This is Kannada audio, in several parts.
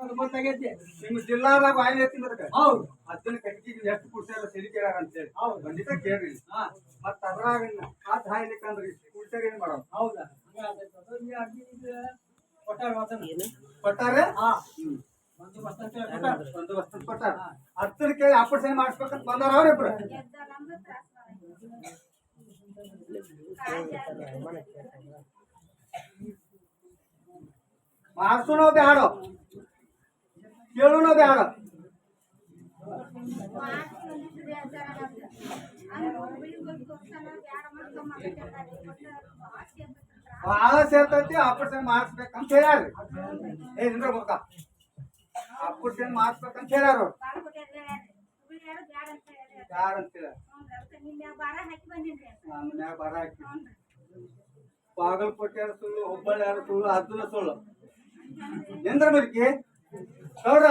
ಅದು ಗೊತ್ತಾಗೈತಿ. ನಿಮ್ಮ ಜಿಲ್ಲಾದಾಗ ವಾಯಿಲೆ ಎತ್ತಿಂದ್ರಕ ಹೌದು. ಅದನ್ನ ಕಟ್ಟಿಗೆ ಎಷ್ಟು ಕುಡ್ಸ್ಯಾರ ಸಿರಿಕ್ಯಾರ ಅಂತೇಳಿ ಹೌದು. ಖಂಡಿತ ಕೇಳ್ರಿ. ಹಾ. ಮತ್ತ ಅದ್ರಾಗ ಕಾತ್ ಹಾಯ್ಲಿಕ್ಕಂದ್ರಿ ಕುಡ್ಸ್ಯಾರ ಏನ್ ಮಾಡೋದು? ಹೌದಾ. ಅದು ಕೊಟ್ಟಾರ ಮಾತನ್ನ. ಕೊಟ್ಟಾರೆ? ಹಾ. ಒಂದು ಬಸ್ ಅಂತ ಕೇಳಿ ಆಪರೇಷನ್ ಮಾಡಿಸ್ಬೇಕಂತ ಬಂದಾರ ಅವ್ರಿಬ್ರು. ಮಾಡ್ಸೋಣ ಬ್ಯಾಡ. ಕೇಳೋಣ ಬ್ಯಾಡ ಭಾಳ ಸೇರ್ತೈತಿ ಆಪರೇಷನ್ ಮಾಡಿಸ್ಬೇಕಂತ ಹೇಳ್ಯಾರ್ರಿ ಏ ನಿಂದ್ರ ಮುಖ ಆಪರೇಷನ್ ಮಾಡಿಸ್ಬೇಕಂತ ಹೇಳ್ಯಾರ ಅವ್ರು ಯಾರು ಅಂತ ಹೇಳ್ಯಾರ ನನ್ನ ಮ್ಯಾಗ ಬರ ಹಾಕಿ ಬಾಗಲಕೋಟೆ ಸುಳ್ಳು ಹುಬ್ಬಳ್ಳಿ ಸುಳ್ಳು ಅದನ್ನ ಸುಳ್ಳು ನಿಂದ್ರ ಮರಿಕೆ ನೋಡ್ರ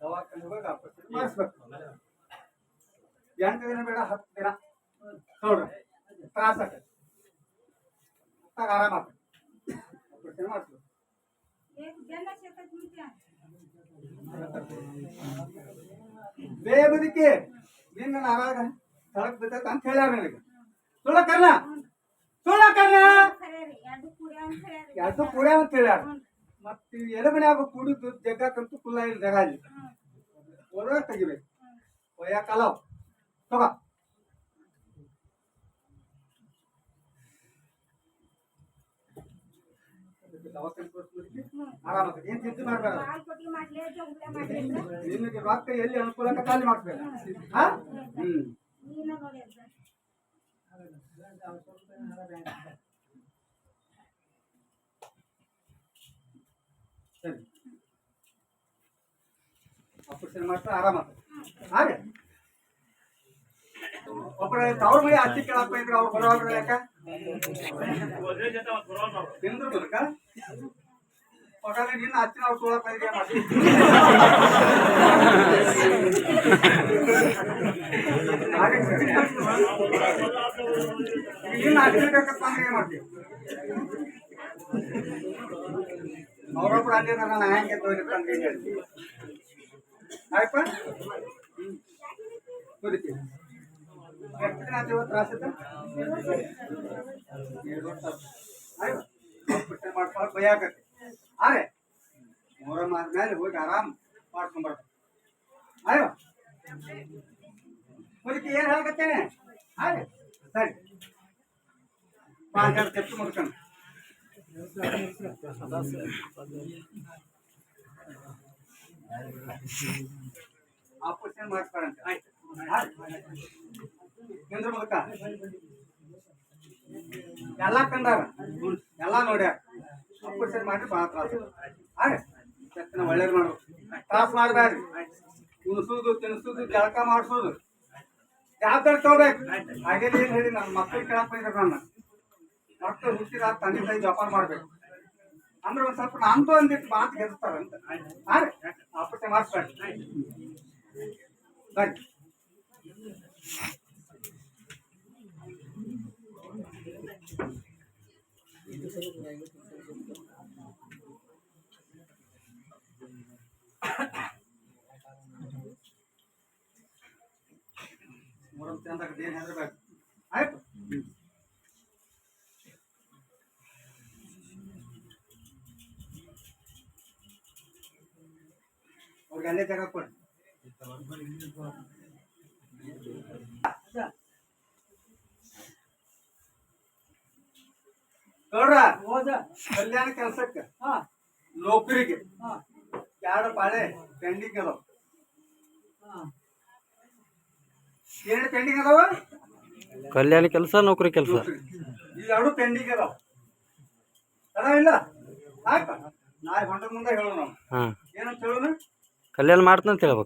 ದವಾಖಾನೆ ಹೋಗಿ ಆಪರೇಷನ್ ಮಾಡಿಸ್ಬೇಕು ಎಂಟು ದಿನ ಬೇಡ ಹತ್ತು ದಿನ ನೋಡ್ರಿ ತ್ರಾಸ ಆಕತಿ ಅತ್ತಾಗ ಆರಾಮ ಆಕತಿ ಆಪರೇಷನ್ ಮಾಡಿಸ್ಬೇಕು ಬೇಬದಿಕ್ಕೆ ನಿನ್ನ ನಾರಾಗ ತಳಕ್ ಬಿದ್ದೈತ ಅಂತ ಹೇಳ್ಯಾರ ನನಗೆ ಸುಳ್ಳ ಕರ್ಣ ಸುಳ್ಳ ಕರ್ಣ ಎರಡು ಕುಡಿಯ ಅಂತ ಹೇಳ್ಯಾರ ಮತ್ತ ಎಲಬನ್ಯಾಗ ಕುಡಿದು ಜಗ್ಗಕ್ಕಂತೂ ಕುಲ್ಲ ಇಲ್ಲ ಜಗ ಅಲ್ಲಿ ಹೊರಗೆ ತೆಗಿಬೇಕು. ಒಯ್ಯ ತಗ. ಏನ್ ಮಾಡ್ಬೇಡ? ಎಲ್ಲಿ ಖಾಲಿ ಮಾಡ್ಬೇಕು? ಸರಿ ಆಪರೇಷನ್ ಮಾಡ್ತಾ ಆರಾಮ ಹಾಗೆ ಒಬ್ಬರ ಅವ್ರ ಮನೆ ಅಚ್ಚಿ ಕೇಳಕ್ ಬಂದ್ರೆ ಅವ್ರು ಬರೋಲ್ರಿ ಯಾಕ ತಿಂದ್ರು ಬದುಕ ಒಟ್ಟಾರೆ ನಿನ್ನ ಅಚ್ಚಿನ ಅವ್ರು ತೊಗೊಳಕ್ ಬಂದ್ರೆ ಮಾಡಿ ನಿನ್ನ ಅಚ್ಚಿನ ಬೇಕಪ್ಪ ಅಂದ್ರೆ ಏನ್ ಮಾಡ್ತೀವಿ ಅವ್ರೊಬ್ರು ಅಲ್ಲಿ ನಾನು ಹೆಂಗೆ ತೋರಿಸ್ತಂದ್ರೆ ಏನು ಹೇಳ್ತೀವಿ ಆಯ್ಪ ಬದುಕಿ ಎಷ್ಟು ದಿನ ಆಯ್ತು ಇವತ್ತು ತ್ರಾಸ ಆಯ್ತು ಆಪರೇಷನ್ ಮಾಡ್ಕೊಂಡು ಭಯ ಆಗತ್ತೆ ಆರೆ ಮೂರ ಮೇಲೆ ಹೋಗಿ ಆರಾಮ್ ಮಾಡ್ಕೊಂಡ್ಬರ್ಬೇಕು ಆಯ್ವ ಮುದುಕಿ ಏನು ಹೇಳಕತ್ತೇನೆ ಆರೆ ಸರಿ ಪಾಂಚ ಕೆತ್ತು ಮುಡ್ಕೊಂಡು ಆಪರೇಷನ್ ಮಾಡ್ತಾರಂತೆ. ಆಯ್ತು. ಎಲ್ಲ ಕಂಡಾರ? ಎಲ್ಲ ನೋಡ್ಯಾರ. ಆಪರೇಷನ್ ಮಾಡಿ ಭಾಳ ತ್ರಾಸ. ಒಳ್ಳೇದು ಮಾಡ್ಬೇಕು ತ್ರಾಸ ಮಾಡಬೇಡ್ರಿ. ಉಣಿಸೋದು, ತಿನ್ಸೋದು, ಜಳಕ ಮಾಡಿಸೋದು. ಜವಾಬ್ದಾರಿ ತಗೋಬೇಕು. ಹಾಗೆ ಏನು ಹೇಳಿ, ನನ್ನ ಮಕ್ಕಳು ಕೇಳಕ್ ಬಂದಿದ್ರು ನನ್ನ ಮಕ್ಕಳು ಹುಟ್ಟಿದ ತಂದೆ ತಾಯಿ ಜೋಪಾನ ಮಾಡ್ಬೇಕು. ಅಂದ್ರೆ ಒಂದ್ ಸ್ವಲ್ಪ ನಂದು ಅಂದಿಟ್ಟು ಮಾತು ಗೆಲ್ತಾರಂತ ಹಾಂ ಆಪರೇಷನ್ ಮಾಡಿಸ್ಬೇಡಿ ಬರ್ರಿ. ಮೂರಂ ಚಂದಾಗ ಏನ್ ಹೆದರ್ಬೇಕು. ಅವ್ರಿಗೆ ಅಲ್ಲೇ ತಗೊಂಡು ಕೊಡಿ. ನೋಡ್ರ ಹೋದ ಕಲ್ಯಾಣ ಕೆಲ್ಸಕ್ಕೆ ಹಾ. ನೌಕರಿಗೆ ಹಾ. ಎರಡು ಬಾಳೆ? ಪೆಂಡಿಂಗ್ ಅದಾವ. ಹಾ. ಏನು ಪೆಂಡಿಂಗ್ ಅದಾವ? ಕಲ್ಯಾಣ ಕೆಲಸ ನೌಕರಿ ಕೆಲಸ. ಈ ಎರಡು ಪೆಂಡಿಂಗ್ ಅದಾವ. ಅದಾವ ಇಲ್ಲ? ಹಾಕ. ನಾ ಹೊಂಟದ ಮುಂದೆ ಹೇಳೋಣ ಏನಂತ ಹೇಳೋಣ? ಕಲ್ಯಾಣ ಮಾಡ್ತಂತ ಹೇಳ್ಬೇಕು.